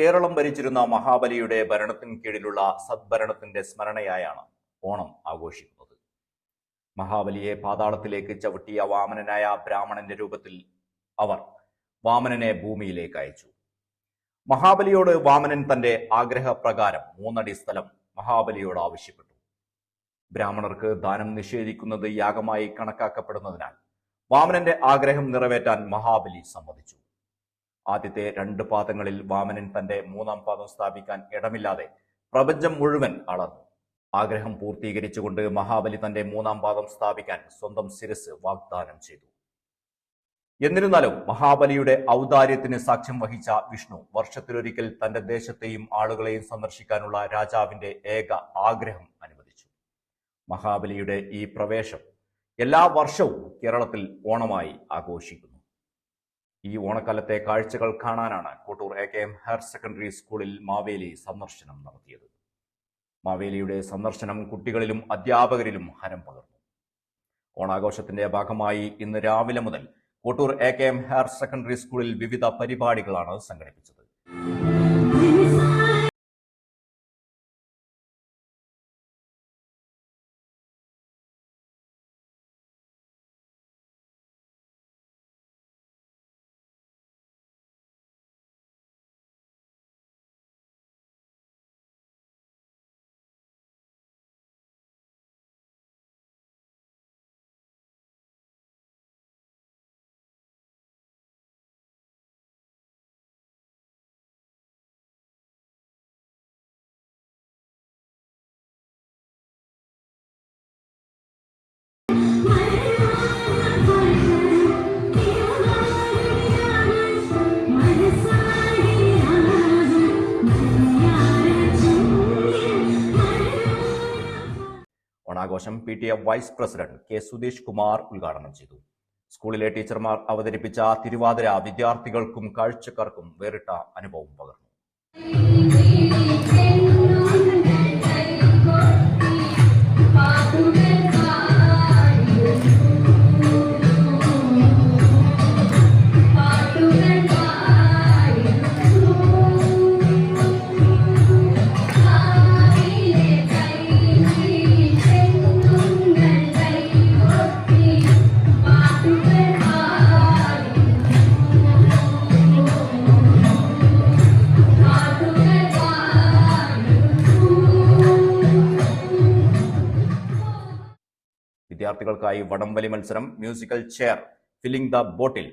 കേരളം ഭരിച്ചിരുന്ന മഹാബലിയുടെ ഭരണത്തിന് കീഴിലുള്ള സദ്ഭരണത്തിന്റെ സ്മരണയായാണ് ഓണം ആഘോഷിക്കുന്നത്. മഹാബലിയെ പാതാളത്തിലേക്ക് ചവിട്ടിയ വാമനനായ ബ്രാഹ്മണന്റെ രൂപത്തിൽ അവർ വാമനനെ ഭൂമിയിലേക്ക് അയച്ചു. മഹാബലിയോട് വാമനൻ തന്റെ ആഗ്രഹപ്രകാരം മൂന്നടി സ്ഥലം മഹാബലിയോട് ആവശ്യപ്പെട്ടു. ബ്രാഹ്മണർക്ക് ദാനം നിഷേധിക്കുന്നത് യാഗമായി കണക്കാക്കപ്പെടുന്നതിനാൽ വാമനന്റെ ആഗ്രഹം നിറവേറ്റാൻ മഹാബലി സമ്മതിച്ചു. ആദ്യത്തെ രണ്ട് പാദങ്ങളിൽ വാമനൻ തന്റെ മൂന്നാം പാദം സ്ഥാപിക്കാൻ ഇടമില്ലാതെ പ്രപഞ്ചം മുഴുവൻ അളർന്നു ആഗ്രഹം പൂർത്തീകരിച്ചുകൊണ്ട് മഹാബലി തന്റെ മൂന്നാം പാദം സ്ഥാപിക്കാൻ സ്വന്തം ശിരസ് വാഗ്ദാനം ചെയ്തു. എന്നിരുന്നാലും മഹാബലിയുടെ ഔദാര്യത്തിന് സാക്ഷ്യം വഹിച്ച വിഷ്ണു വർഷത്തിലൊരിക്കൽ തന്റെ ദേശത്തെയും ആളുകളെയും സന്ദർശിക്കാനുള്ള രാജാവിന്റെ ഏക ആഗ്രഹം അനുവദിച്ചു. മഹാബലിയുടെ ഈ പ്രവേശം എല്ലാ വർഷവും കേരളത്തിൽ ഓണമായി ആഘോഷിക്കുന്നു. ഈ ഓണക്കാലത്തെ കാഴ്ചകൾ കാണാനാണ് Kottoor A K M higher secondary സ്കൂളിൽ മാവേലി സന്ദർശനം നടത്തിയത്. മാവേലിയുടെ സന്ദർശനം കുട്ടികളിലും അധ്യാപകരിലും ഹരം പകർന്നു. ഓണാഘോഷത്തിന്റെ ഭാഗമായി ഇന്ന് രാവിലെ മുതൽ Kottoor A K M higher secondary സ്കൂളിൽ വിവിധ പരിപാടികളാണ് സംഘടിപ്പിച്ചത്. ഓണാഘോഷം P T A vice president K Sudheesh Kumar ഉദ്ഘാടനം ചെയ്തു. സ്കൂളിലെ ടീച്ചർമാർ അവതരിപ്പിച്ച തിരുവാതിര വിദ്യാർത്ഥികൾക്കും കാഴ്ചക്കാർക്കും വേറിട്ട അനുഭവം പകർന്നു. വിദ്യാർത്ഥികൾക്കായി വടംവലി മത്സരം musical chair filling the bottle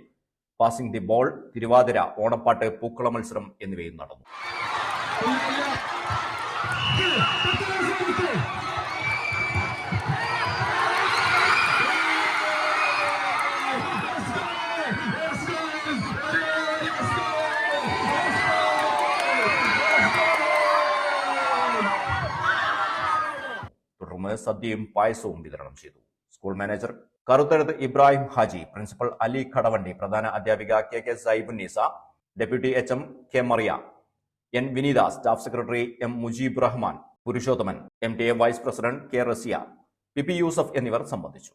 passing the ball Thiruvathira ഓണപ്പാട്ട് പൂക്കള മത്സരം എന്നിവയും നടന്നു. സദ്യയും പായസവും വിതരണം ചെയ്തു. School manager. കറുത്തഴുത്ത് Ibrahim Haji principal Ali Khadavandi പ്രധാന അധ്യാപിക K K Saibunnisa deputy H M K Mariya N Vineetha staff secretary M Mujeeb Rahman Purushothaman M T A vice president K Rasiya P P Yusuf എന്നിവർ സംബന്ധിച്ചു.